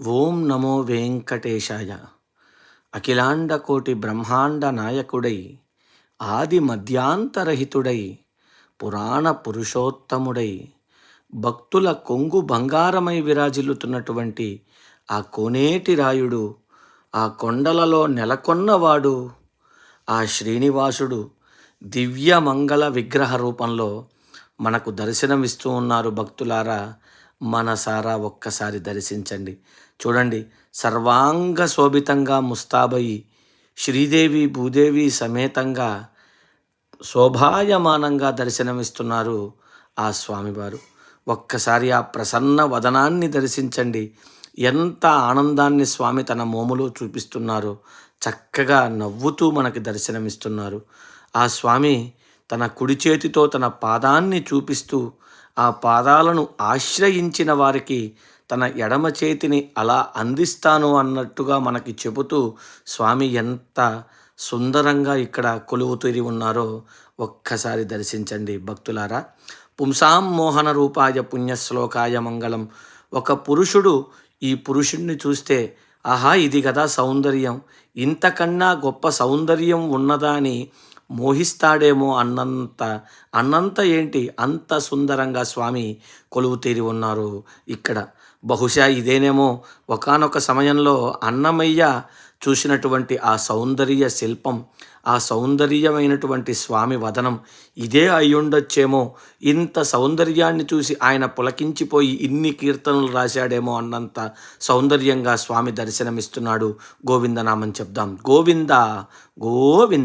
ఓం నమో వెంకటేశాయ. అఖిలాండ కోటి బ్రహ్మాండ నాయకుడై ఆది మధ్యాంతరహితుడై పురాణ పురుషోత్తముడై భక్తుల కొంగు బంగారమై విరాజిల్లుతున్నటువంటి ఆ కోనేటి రాయుడు ఆ కొండలలో నెలకొన్నవాడు ఆ శ్రీనివాసుడు దివ్య మంగళ విగ్రహ రూపంలో మనకు దర్శనమిస్తూ ఉన్నారు భక్తులారా. మనసారా ఒక్కసారి దర్శించండి. చూడండి సర్వాంగ శోభితంగా ముస్తాబయి శ్రీదేవి భూదేవి సమేతంగా శోభాయమానంగా దర్శనమిస్తున్నారు ఆ స్వామివారు. ఒక్కసారి ఆ ప్రసన్న వదనాన్ని దర్శించండి. ఎంత ఆనందాన్ని స్వామి తన మోములో చూపిస్తున్నారో చక్కగా నవ్వుతూ మనకి దర్శనమిస్తున్నారు. ఆ స్వామి తన కుడి చేతితో తన పాదాన్ని చూపిస్తూ ఆ పాదాలను ఆశ్రయించిన వారికి తన ఎడమ చేతిని అలా అందిస్తాను అన్నట్టుగా మనకి చెబుతూ స్వామి ఎంత సుందరంగా ఇక్కడ కొలువుతూరి ఉన్నారో ఒక్కసారి దర్శించండి భక్తులారా. పుంసాం మోహన రూపాయ పుణ్యశ్లోకాయ మంగళం. ఒక పురుషుడు ఈ పురుషుణ్ణి చూస్తే ఆహా ఇది కదా సౌందర్యం. ఇంతకన్నా గొప్ప సౌందర్యం ఉన్నదా అని మోహిస్తాడేమో అన్నంత అన్నంత ఏంటి? అంత సుందరంగా స్వామి కొలువు తీరి ఉన్నారు ఇక్కడ. బహుశా ఇదేనేమో ఒకనొక సమయంలో అన్నమయ్య చూసినటువంటి ఆ సౌందర్య శిల్పం ఆ సౌందర్యమైనటువంటి స్వామి వదనం ఇదే అయ్యుండొచ్చేమో. ఇంత సౌందర్యాన్ని చూసి ఆయన పులకించిపోయి ఇన్ని కీర్తనలు రాశాడేమో అన్నంత సౌందర్యంగా స్వామి దర్శనమిస్తున్నాడు. గోవిందనామని చెప్దాం. గోవింద గోవింద.